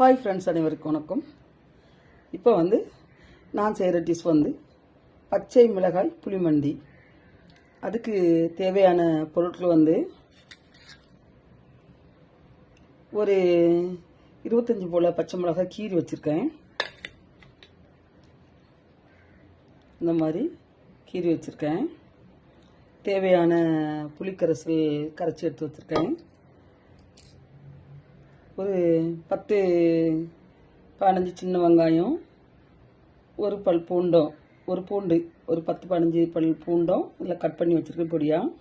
Hi friends அனைவருக்கும் வணக்கம். இப்போ வந்து நான் செய்கிற டிஷ் வந்து பச்சை மிளகாய் புளிமண்டி அதுக்கு தேவையான பொருட்கள் வந்து ஒரு இருபத்தஞ்சி போல் பச்சை மிளகாய் கீறி வச்சுருக்கேன். இந்த மாதிரி கீறி வச்சுருக்கேன். தேவையான புளிக்கரைசல் கரைச்சி எடுத்து வச்சுருக்கேன். ஒரு பத்து பதினஞ்சு சின்ன வெங்காயம் ஒரு பல் பூண்டும் ஒரு பூண்டு ஒரு பத்து பதினஞ்சு பல் பூண்டும் இதில் கட் பண்ணி வச்சுருக்கேன் பொடியாக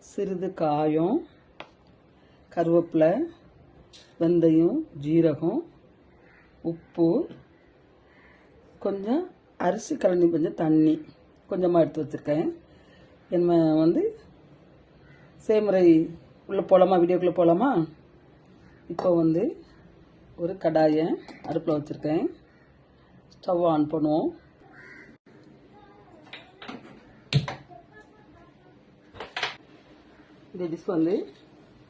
சிறிது காயம் கருவேப்பிலை வெந்தயம் ஜீரகம் உப்பு கொஞ்சம் அரிசி கலனி கொஞ்சம் தண்ணி கொஞ்சமாக எடுத்து வச்சுருக்கேன். என்ன வந்து சேமுறை உள்ளே போகலாமா வீடியோக்குள்ளே போகலாமா இப்போ வந்து ஒரு கடாயை அடுப்பில் வச்சுருக்கேன். ஸ்டவ் ஆன் பண்ணுவோம். இந்த டிஷ் வந்து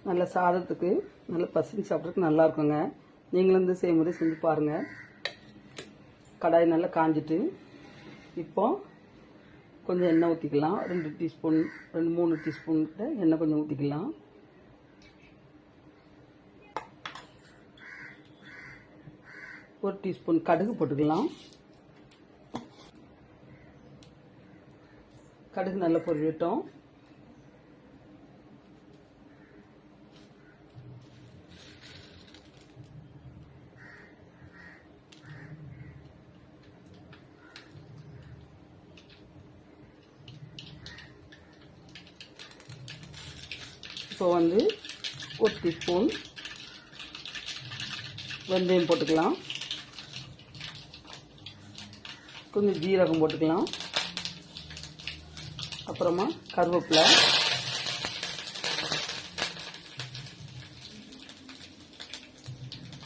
நல்ல சாதத்துக்கு நல்ல பசிஞ்சு சாப்பிட்றதுக்கு நல்லா இருக்குங்க. நீங்களும் இந்த செய்முறை செஞ்சு பாருங்கள் கடாய் நல்லா காஞ்சிட்டு இப்போ கொஞ்சம் எண்ணெய் ஊற்றிக்கலாம் ரெண்டு டீஸ்பூன் ரெண்டு மூணு டீஸ்பூன் கிட்ட எண்ணெய் கொஞ்சம் ஊற்றிக்கலாம் ஒரு டீஸ்பூன் கடுகு போட்டுக்கலாம். கடுகு நல்லா பொரியட்டும். இப்போ வந்து ஒரு டீஸ்பூன் வெந்தயம் போட்டுக்கலாம். கொஞ்சம் ஜீரகம் போட்டுக்கலாம். அப்புறமா கருவேப்பிலை.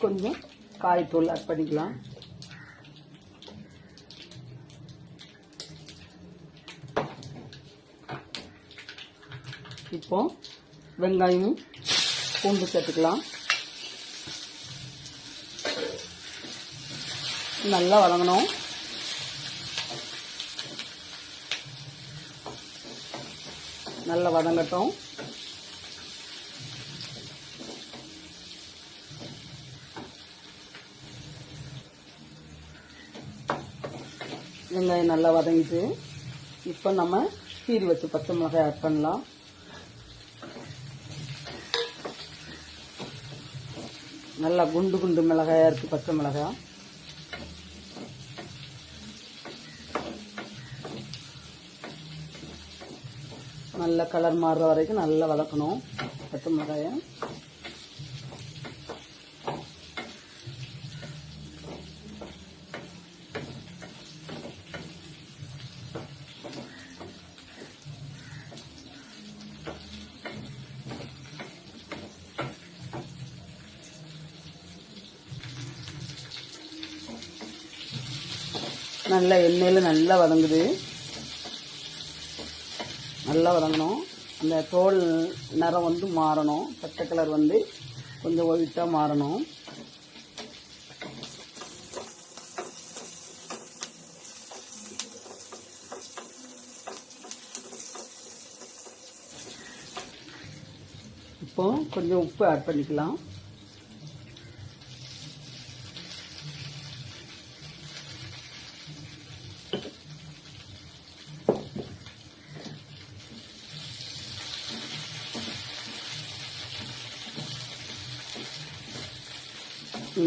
கொஞ்சம் காய்த்தூள் ஆட் பண்ணிக்கலாம். இப்போ வெங்காயமும் பூண்டு சேர்த்துக்கலாம். நல்லா வதங்கணும். நல்லா வதங்கட்டும். வெங்காயம் நல்லா வதங்கிட்டு இப்போ நம்ம கீரி வச்சு பச்சை மிளகாய் ஆட் பண்ணலாம். நல்லா குண்டு குண்டு மிளகாயா இருக்குது பச்சை மிளகாய் நல்ல கலர் மாறுற வரைக்கும் நல்லா வதக்கணும். பத்து மிளகாயை. நல்லா எண்ணெயில் நல்லா வதங்குது. நல்லா வதங்கணும். அந்த தோல் நிறம் வந்து மாறணும். பச்சை கலர் வந்து கொஞ்சம் ஒயிட்டாக மாறணும். இப்போ கொஞ்சம் உப்பு ஆட் பண்ணிக்கலாம்.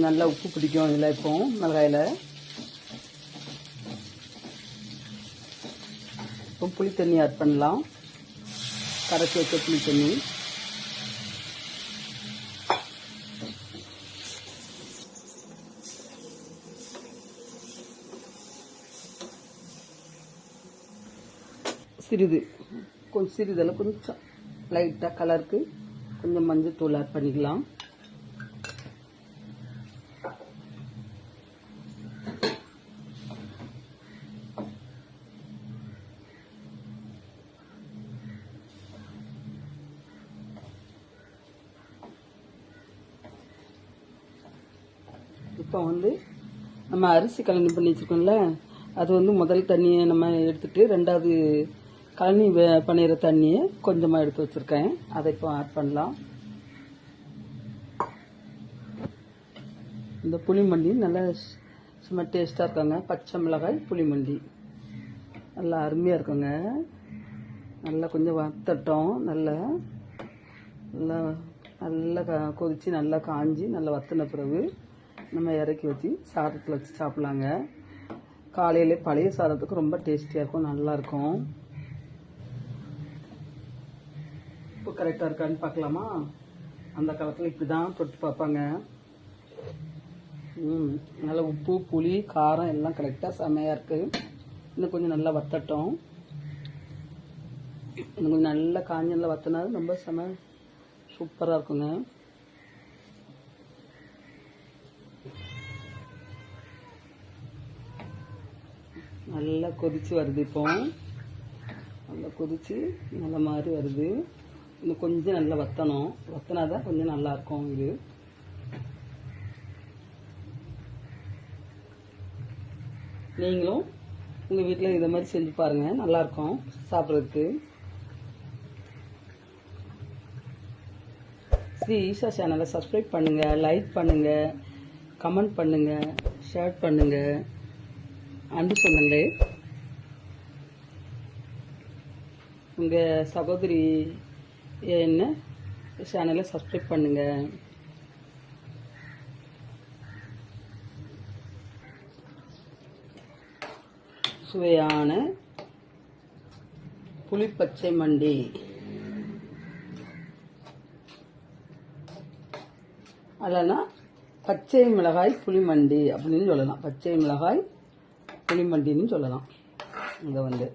நல்லா உப்பு பிடிக்கும் இதில் இப்போ மிளகாயில். இப்போ புளி தண்ணி ஆட் பண்ணலாம். கரைச்சி வச்ச புளி தண்ணி. சிறிது கொஞ்சம் சிறிதளவு கொஞ்சம் லைட்டாக கலருக்கு கொஞ்சம் மஞ்சள் தூள் ஆட் பண்ணிக்கலாம். இப்போ வந்து நம்ம அரிசி கழனி பண்ணி வச்சுருக்கோம்ல அது வந்து முதல் தண்ணியை நம்ம எடுத்துகிட்டு ரெண்டாவது கழனி வே- பண்ணிடுற தண்ணியை கொஞ்சமாக எடுத்து வச்சுருக்கேன். அதை இப்போ ஆட் பண்ணலாம். இந்த புளிமண்டி நல்லா சும்மா டேஸ்ட்டாக இருக்காங்க. பச்சை மிளகாய் புளிமண்டி நல்லா அருமையாக இருக்குங்க. நல்லா கொஞ்சம் வத்தட்டும். நல்லா நல்லா நல்லா க- நல்லா காஞ்சி நல்லா வத்தின பிறகு நம்ம இறக்கி வச்சு சாதத்தில் வச்சு சாப்பிட்லாங்க. காலையிலே பழைய சாதத்துக்கு ரொம்ப டேஸ்டியாக இருக்கும் நல்லாயிருக்கும் இப்போ உப்பு கரெக்டாக இருக்கான்னு பார்க்கலாமா? அந்த காலத்தில் இப்படி தான் தொட்டு பார்ப்பாங்க. ம் நல்லா உப்பு புளி காரம் எல்லாம் கரெக்டாக செமையாக இருக்குது இன்னும் கொஞ்சம் நல்லா வத்தட்டும். இன்னும் கொஞ்சம் நல்லா காஞ்சி நல்லா வத்தினா ரொம்ப செம சூப்பராக இருக்குங்க. நல்லா கொதிச்சு வருது இப்போ. நல்லா கொதிச்சு நல்ல மாதிரி வருது. இன்னும் கொஞ்சம் நல்லா வத்தணும். வத்தினா தான் கொஞ்சம் நல்லா இருக்கும் இது. நீங்களும் உங்கள் வீட்டில் இதை மாதிரி செஞ்சு பாருங்கள் நல்லாயிருக்கும் சாப்பிட்றதுக்கு. ஸ்ரீ ஈஷா சேனலை சப்ஸ்கிரைப் பண்ணுங்கள் லைக் பண்ணுங்கள் கமெண்ட் பண்ணுங்கள் ஷேர் பண்ணுங்கள் அன்பு சொன்னங்களே உங்கள் சகோதரி என்ன? சேனலை சப்ஸ்கிரைப் பண்ணுங்கள் சுவையான புளிப்பச்சை மண்டி. அல்லனா பச்சை மிளகாய் புளிமண்டி அப்படின்னு சொல்லலாம். பச்சை மிளகாய் புளிமண்டின்னு சொல்லலாம். இங்கே வந்து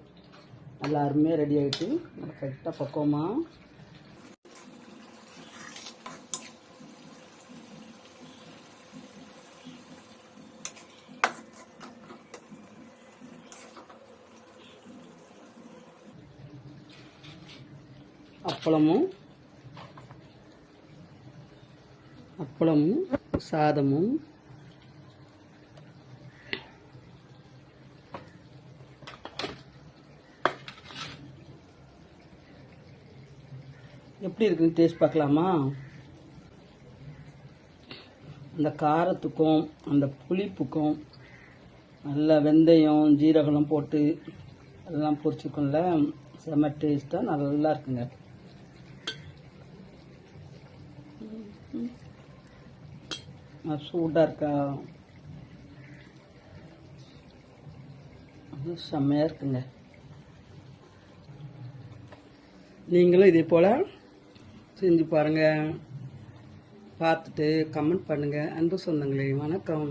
நல்லா அருமையாக ரெடி ஆகிட்டு நல்லா கரெக்டாக பக்குவமாக அப்பளமும் அப்பளமும் சாதமும் எப்படி இருக்குன்னு டேஸ்ட் பார்க்கலாமா? அந்த காரத்துக்கும் அந்த புளிப்புக்கும் நல்லா வெந்தயம் ஜீரகம் போட்டு எல்லாம் பொரிச்சுக்கோம்ல. செம்ம டேஸ்ட்டாக நல்லா இருக்குங்க. சூடாக இருக்கா? அது செம்மையாக இருக்குங்க. நீங்களும் இதே போல் செஞ்சு பாருங்கள் பார்த்துட்டு கமெண்ட் பண்ணுங்கள் அன்பு சொந்தங்களே வணக்கம்.